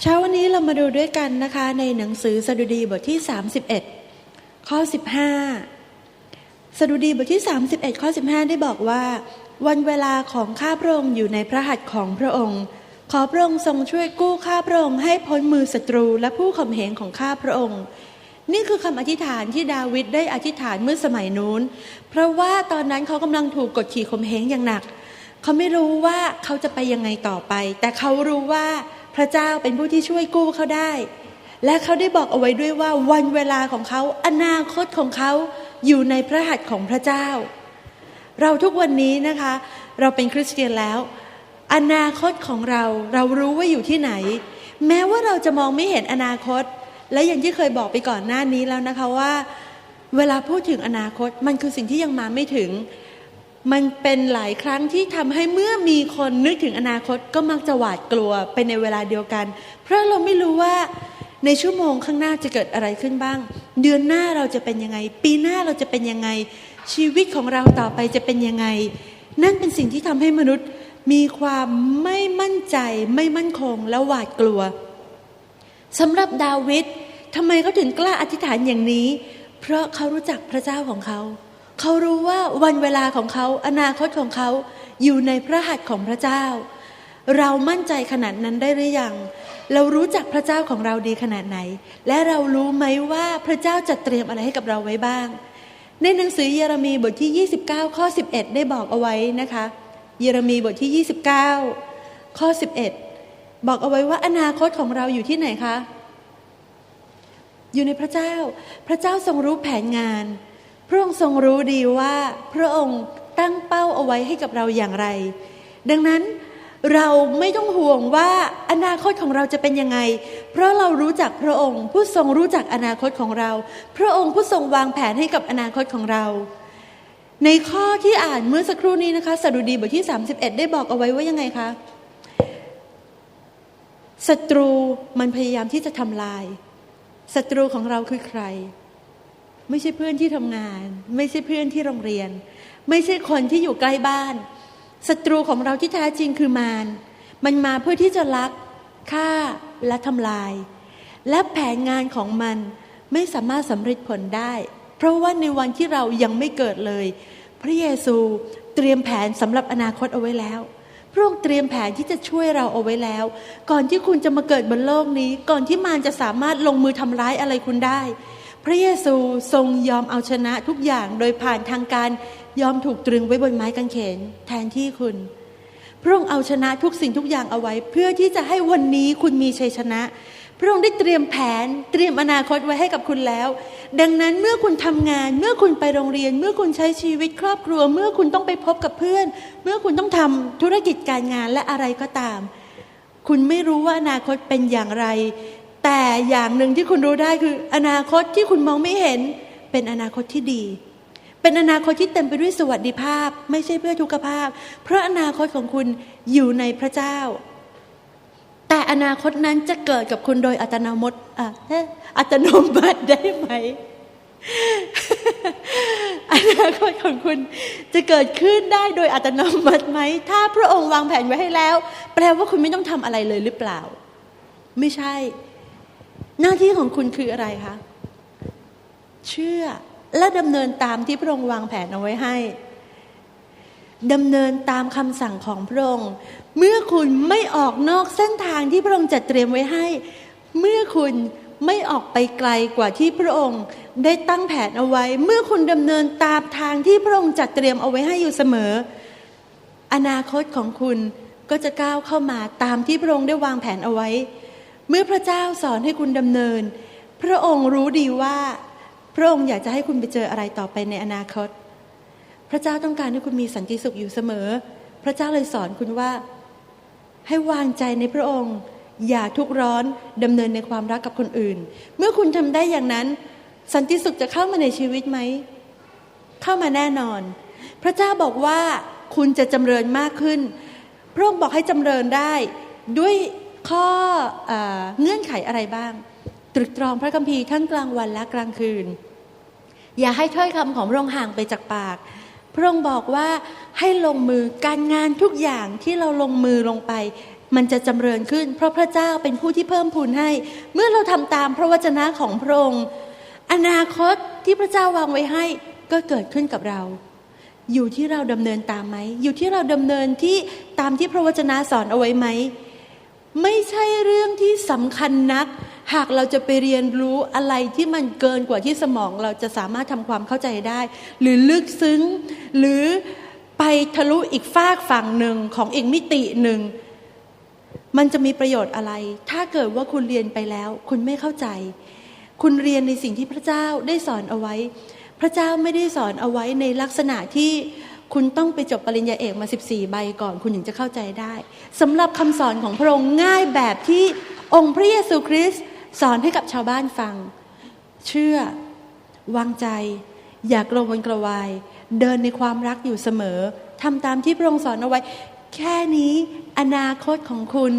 เช้าวันนี้เรามาดูด้วยกันนะคะในหนังสือสดุดีบทที่ 31 ข้อ 15 สดุดีบทที่ 31 ข้อ 15 ได้บอกว่า วันเวลาของข้าพระองค์อยู่ในพระหัตถ์ของพระองค์ ขอพระองค์ทรงช่วยกู้ข้าพระองค์ให้พ้นมือศัตรูและผู้ข่มเหงของข้าพระองค์ นี่คือคำอธิษฐานที่ดาวิดได้อธิษฐานเมื่อสมัยนู้น เพราะว่าตอนนั้นเขากำลังถูกกดขี่ข่มเหงอย่างหนัก เขาไม่รู้ว่าเขาจะไปยังไงต่อไป แต่เขารู้ว่า พระเจ้าเป็นผู้ที่ช่วยกู้เขาได้ และเขาได้บอกเอาไว้ด้วยว่าวันเวลาของเขาอนาคตของเขาอยู่ในพระหัตถ์ของพระเจ้า เราทุกวันนี้นะคะ เราเป็นคริสเตียนแล้ว อนาคตของเราเรารู้ว่าอยู่ที่ไหน แม้ว่าเราจะมองไม่เห็นอนาคต และอย่างที่เคยบอกไปก่อนหน้านี้แล้วนะคะว่า เวลาพูดถึงอนาคตมันคือสิ่งที่ยังมาไม่ถึง มันเป็นหลายครั้งที่ทำให้เมื่อมีคนนึกถึงอนาคตก็มักจะหวาดกลัวไปในเวลาเดียวกัน เพราะเราไม่รู้ว่าในชั่วโมงข้างหน้าจะเกิดอะไรขึ้นบ้าง เดือนหน้าเราจะเป็นยังไง ปีหน้าเราจะเป็นยังไง ชีวิตของเราต่อไปจะเป็นยังไง นั่นเป็นสิ่งที่ทำให้มนุษย์มีความไม่มั่นใจ ไม่มั่นคงและหวาดกลัวสำหรับดาวิดทำไมเขาถึงกล้าอธิษฐานอย่างนี้ เพราะเขารู้จักพระเจ้าของเขา เขารู้ว่าวันเวลาของเขาอนาคตของเขาอยู่ในพระหัตถ์ของพระเจ้า เรามั่นใจขนาดนั้นได้หรือยัง เรารู้จักพระเจ้าของเราดีขนาดไหน และเรารู้ไหมว่าพระเจ้าจัดเตรียมอะไรให้กับเราไว้บ้าง ในหนังสือเยเรมีบทที่ 29 ข้อ 11 ได้บอกเอาไว้นะคะ เยเรมีบทที่ 29 ข้อ 11 บอกเอาไว้ว่าอนาคตของเราอยู่ที่ไหนคะ อยู่ในพระเจ้า พระเจ้าทรงรู้แผนงาน ระองค์ทรงรู้ดีว่าพระองค์ตั้งเป้าเอาไว้ให้กับเราอย่างไร ดังนั้นเราไม่ต้องห่วงว่าอนาคตของเราจะเป็นยังไง เพราะเรารู้จักพระองค์ ผู้ทรงรู้จักอนาคตของเรา พระองค์ผู้ทรงวางแผนให้กับอนาคตของเรา ในข้อที่อ่านเมื่อสักครู่นี้นะคะสดุดีบทที่ 31 ได้บอกเอาไว้ว่ายังไงคะศัตรูมันพยายามที่จะทำลายศัตรูของเราคือใคร ไม่ใช่เพื่อนที่ทำงาน ไม่ใช่เพื่อนที่โรงเรียน ไม่ใช่คนที่อยู่ใกล้บ้านศัตรูของเราที่แท้จริงคือมารมันมาเพื่อที่จะลักฆ่าและทำลาย และแผนงานของมันไม่สามารถสำเร็จผลได้ เพราะว่าในวันที่เรายังไม่เกิดเลย พระเยซูเตรียมแผนสำหรับอนาคตเอาไว้แล้วพระองค์เตรียมแผนที่จะช่วยเราเอาไว้แล้ว ก่อนที่คุณจะมาเกิดบนโลกนี้ ก่อนที่มารจะสามารถลงมือทำร้ายอะไรคุณได้ พระเยซูทรงยอมเอาชนะทุกอย่างโดยผ่านทางการยอมถูกตรึงไว้บนไม้กางเขน แทนที่คุณ พระองค์เอาชนะทุกสิ่งทุกอย่างเอาไว้ เพื่อที่จะให้วันนี้คุณมีชัยชนะ พระองค์ได้เตรียมแผนเตรียมอนาคตไว้ให้กับคุณแล้ว ดังนั้นเมื่อคุณทำงาน เมื่อคุณไปโรงเรียน เมื่อคุณใช้ชีวิตครอบครัว เมื่อคุณต้องไปพบกับเพื่อน เมื่อคุณต้องทำธุรกิจการงานและอะไรก็ตาม คุณไม่รู้ว่าอนาคตเป็นอย่างไร แต่อย่างหนึ่งที่คุณรู้ได้คืออนาคตที่คุณมองไม่เห็น เป็นอนาคตที่ดี เป็นอนาคตที่เต็มไปด้วยสวัสดิภาพ ไม่ใช่เพื่อทุกขภาพ เพราะอนาคตของคุณอยู่ในพระเจ้า แต่อนาคตนั้นจะเกิดกับคุณโดยอัตโนมัติอัตโนมัติได้ไหมอนาคตของคุณจะเกิดขึ้นได้โดยอัตโนมัติไหม ถ้าพระองค์วางแผนไว้ให้แล้ว แปลว่าคุณไม่ต้องทำอะไรเลยหรือเปล่า ไม่ใช่ หน้าที่ของคุณคืออะไรคะเชื่อและดำเนินตามที่พระองค์วางแผนเอาไว้ให้ดำเนินตามคำสั่งของพระองค์ เมื่อคุณไม่ออกนอกเส้นทางที่พระองค์จัดเตรียมไว้ให้ เมื่อคุณไม่ออกไปไกลกว่าที่พระองค์ได้ตั้งแผนเอาไว้ เมื่อคุณดำเนินตามทางที่พระองค์จัดเตรียมเอาไว้ให้อยู่เสมอ อนาคตของคุณก็จะก้าวเข้ามาตามที่พระองค์ได้วางแผนเอาไว้ เมื่อพระเจ้าสอนให้คุณดำเนิน พระองค์รู้ดีว่า พระองค์อยากจะให้คุณไปเจออะไรต่อไปในอนาคต พระเจ้าต้องการให้คุณมีสันติสุขอยู่เสมอ พระเจ้าเลยสอนคุณว่า ให้วางใจในพระองค์ อย่าทุกร้อนดำเนินในความรักกับคนอื่น เมื่อคุณทำได้อย่างนั้น สันติสุขจะเข้ามาในชีวิตไหมเข้ามาแน่นอน พระเจ้าบอกว่าคุณจะจำเริญมากขึ้น พระองค์บอกให้จำเริญได้ด้วย ข้ออเงื่อนไขอะไรบ้าง ตรึกตรองพระคัมภีร์ทั้งกลางวันและกลางคืน อย่าให้ถ้อยคำของพระองค์ห่างไปจากปาก พระองค์บอกว่าให้ลงมือการงานทุกอย่างที่เราลงมือลงไป มันจะจำเริญขึ้น เพราะพระเจ้าเป็นผู้ที่เพิ่มพูนให้ เมื่อเราทำตามพระวจนะของพระองค์ อนาคตที่พระเจ้าวางไว้ให้ก็เกิดขึ้นกับเราอยู่ที่เราดำเนินตามไหม อยู่ที่เราดำเนินที่ตามที่พระวจนะสอนเอาไว้ไหม ไม่ใช่เรื่องที่สำคัญนัก หากเราจะไปเรียนรู้อะไรที่มันเกินกว่าที่สมองเราจะสามารถทำความเข้าใจได้ หรือลึกซึ้ง หรือไปทะลุอีกฟากฝั่งหนึ่งของอีกมิติหนึ่ง มันจะมีประโยชน์อะไร ถ้าเกิดว่าคุณเรียนไปแล้ว คุณไม่เข้าใจ คุณเรียนในสิ่งที่พระเจ้าได้สอนเอาไว้ พระเจ้าไม่ได้สอนเอาไว้ในลักษณะที่ คุณต้องไปจบปริญญาเอกมา 14 ใบก่อนคุณถึงจะเข้าใจได้สำหรับคำสอนของพระองค์ง่ายแบบที่องค์พระเยซูคริสต์สอนให้กับชาวบ้านฟัง เชื่อ วางใจ อย่ากระวนกระวาย เดินในความรักอยู่เสมอทำตามที่พระองค์สอนเอาไว้ แค่นี้อนาคตของคุณ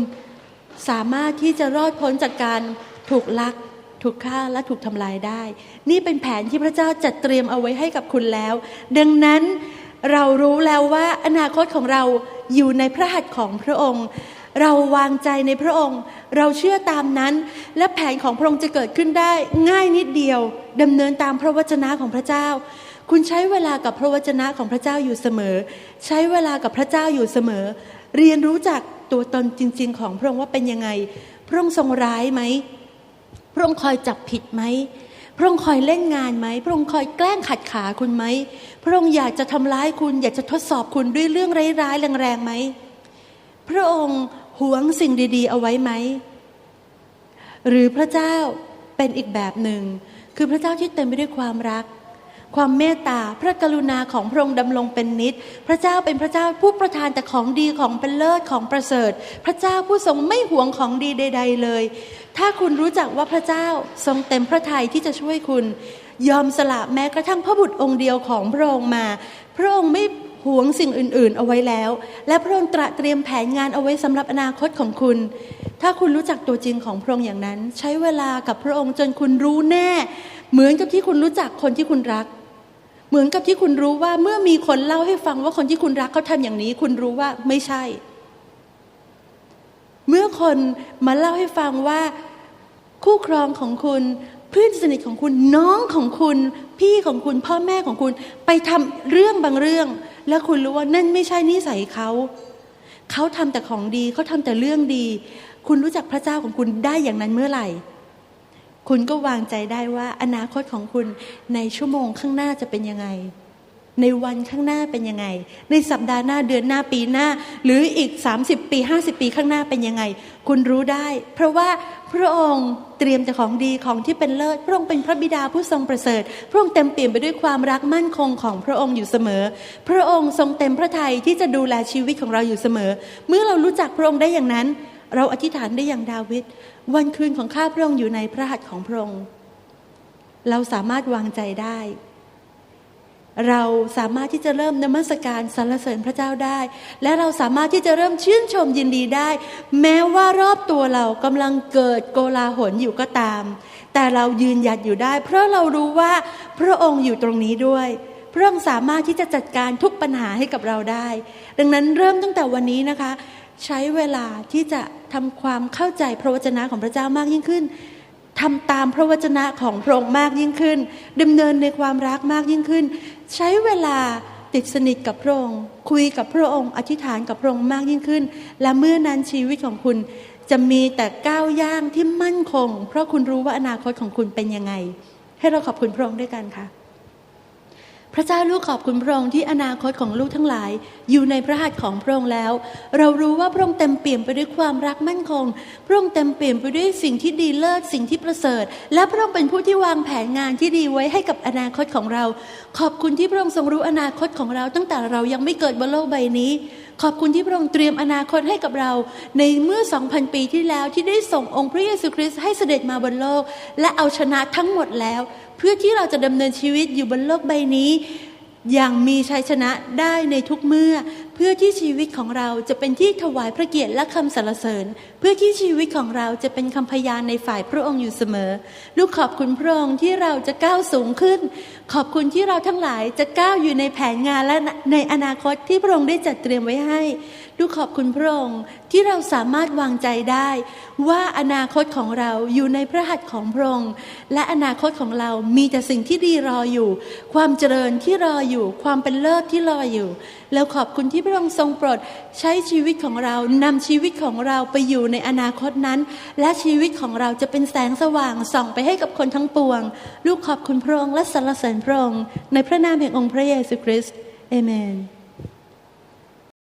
สามารถที่จะรอดพ้นจากการถูกลักถูกฆ่าและถูกทำลายได้ นี่เป็นแผนที่พระเจ้าจัดเตรียมเอาไว้ให้กับคุณแล้ว ดังนั้น เรารู้แล้วว่าอนาคตของเราอยู่ในพระหัตถ์ของพระองค์ เราวางใจในพระองค์ เราเชื่อตามนั้น และแผนของพระองค์จะเกิดขึ้นได้ ง่ายนิดเดียวดำเนินตามพระวจนะของพระเจ้า คุณใช้เวลากับพระวจนะของพระเจ้าอยู่เสมอ ใช้เวลากับพระเจ้าอยู่เสมอ เรียนรู้จากตัวตนจริง ๆ ของพระองค์ว่าเป็นยังไง พระองค์ทรงร้ายไหมพระองค์คอยจับผิดไหม พระองค์คอยเล่นงานไหมพระองค์คอยแกล้งขัดขาคุณไหมพระองค์อยากจะทำร้ายคุณ อยากจะทดสอบคุณด้วยเรื่องร้ายๆแรงๆไหมพระองค์หวงสิ่งดี ๆ เอาไว้ไหมหรือพระเจ้าเป็นอีกแบบหนึ่ง คือพระเจ้าที่เต็มไปด้วยความรัก ความเมตตาพระกรุณาของพระองค์ดำรงเป็นนิจพระเจ้าเป็นพระเจ้าผู้ประทานแต่ของดีของเป็นเลิศของประเสริฐ พระเจ้าผู้ทรงไม่หวงของดีใด ๆ เลย ถ้าคุณรู้จักว่าพระเจ้าทรงเต็มพระทัยที่จะช่วยคุณ ยอมสละแม้กระทั่งพระบุตรองค์เดียวของพระองค์มา พระองค์ไม่หวงสิ่งอื่น ๆ เอาไว้แล้ว และพระองค์ตระเตรียมแผนงานเอาไว้สำหรับอนาคตของคุณ ถ้าคุณรู้จักตัวจริงของพระองค์อย่างนั้น ใช้เวลากับพระองค์จนคุณรู้แน่ เหมือนกับที่คุณรู้จักคนที่คุณรัก เหมือนกับที่คุณรู้ว่าเมื่อมีคนเล่าให้ฟังว่าคนที่คุณรักเขาทำอย่างนี้ คุณรู้ว่าไม่ใช่ เมื่อคนมาเล่าให้ฟังว่าคู่ครองของคุณเพื่อนสนิทของคุณน้องของคุณ พี่ของคุณพ่อแม่ของคุณ ไปทำเรื่องบางเรื่อง แล้วคุณรู้ว่านั่นไม่ใช่นิสัยเขาเขาทำแต่ของดีเขาทำแต่เรื่องดี คุณรู้จักพระเจ้าของคุณได้อย่างนั้นเมื่อไหร่ คุณก็วางใจได้ว่าอนาคตของคุณในชั่วโมงข้างหน้าจะเป็นยังไง ในวันข้างหน้าเป็นยังไง ในสัปดาห์หน้าเดือนหน้าปีหน้า หรืออีก 30 ปี 50 ปีข้างหน้าเป็นยังไง คุณรู้ได้ เพราะว่าพระองค์เตรียมแต่ของดีของที่เป็นเลิศพระองค์เป็นพระบิดาผู้ทรงประเสริฐ พระองค์เต็มเปี่ยมไปด้วยความรักมั่นคงของพระองค์อยู่เสมอ พระองค์ทรงเต็มพระทัยที่จะดูแลชีวิตของเราอยู่เสมอ เมื่อเรารู้จักพระองค์ได้อย่างนั้น เราอธิษฐานได้อย่างดาวิดวันคืนของข้าพระองค์อยู่ในพระหัตถ์ของพระองค์เราสามารถวางใจได้ เราสามารถที่จะเริ่มนมัสการสรรเสริญพระเจ้าได้ และเราสามารถที่จะเริ่มชื่นชมยินดีได้ แม้ว่ารอบตัวเรากำลังเกิดโกลาหลอยู่ก็ตาม แต่เรายืนหยัดอยู่ได้ เพราะเรารู้ว่าพระองค์อยู่ตรงนี้ด้วยพระองค์สามารถที่จะจัดการทุกปัญหาให้กับเราได้ ดังนั้นเริ่มตั้งแต่วันนี้นะคะ ใช้เวลาที่จะทำความเข้าใจพระวจนะของพระเจ้ามากยิ่งขึ้นทำตามพระวจนะของพระองค์มากยิ่งขึ้นดำเนินในความรักมากยิ่งขึ้น ใช้เวลาติดสนิทกับพระองค์ คุยกับพระองค์ อธิษฐานกับพระองค์มากยิ่งขึ้น และเมื่อนั้นชีวิตของคุณจะมีแต่ก้าวย่างที่มั่นคง เพราะคุณรู้ว่าอนาคตของคุณเป็นยังไง ให้เราขอบคุณพระองค์ด้วยกันค่ะ พระเจ้าลูกขอบคุณพระองค์ที่อนาคตของลูกทั้งหลาย อยู่ในพระหัตถ์ของพระองค์แล้ว เรารู้ว่าพระองค์เต็มเปี่ยมไปด้วยความรักมั่นคง พระองค์เต็มเปี่ยมไปด้วยสิ่งที่ดีเลิศสิ่งที่ประเสริฐ และพระองค์เป็นผู้ที่วางแผนงานที่ดีไว้ให้กับอนาคตของเรา ขอบคุณที่พระองค์ทรงรู้อนาคตของเรา ตั้งแต่เรายังไม่เกิดบนโลกใบนี้ ขอบคุณที่พระองค์เตรียมอนาคตให้กับเรา ในเมื่อ 2,000 ปีที่แล้วที่ได้ส่งองค์พระเยซูคริสต์ให้เสด็จมาบนโลก และเอาชนะทั้งหมดแล้ว เพื่อที่เราจะดำเนินชีวิตอยู่บนโลกใบนี้ อย่างมีชัยชนะได้ในทุกเมื่อเพื่อที่ชีวิตของเราจะเป็นที่ถวายพระเกียรติและคำสรรเสริญ เพื่อที่ชีวิตของเราจะเป็นคำพยานในฝ่ายพระองค์อยู่เสมอ ลูกขอบคุณพระองค์ที่เราจะก้าวสูงขึ้น ขอบคุณที่เราทั้งหลายจะก้าวอยู่ในแผนงานและในอนาคตที่พระองค์ได้จัดเตรียมไว้ให้ ลูกขอบคุณพระองค์ที่เราสามารถวางใจได้ ว่าอนาคตของเราอยู่ในพระหัตถ์ของพระองค์และอนาคตของเรามีแต่สิ่งที่ดีรออยู่ ความเจริญที่รออยู่ ความเป็นเลิศที่รออยู่ แล้วขอบคุณที่พระองค์ทรงโปรดใช้ชีวิตของเรานำชีวิตของเราไปอยู่ในอนาคตนั้น และชีวิตของเราจะเป็นแสงสว่างส่องไปให้กับคนทั้งปวง ลูกขอบคุณพระองค์และสรรเสริญพระองค์ในพระนามแห่งองค์พระเยซูคริสต์เอเมน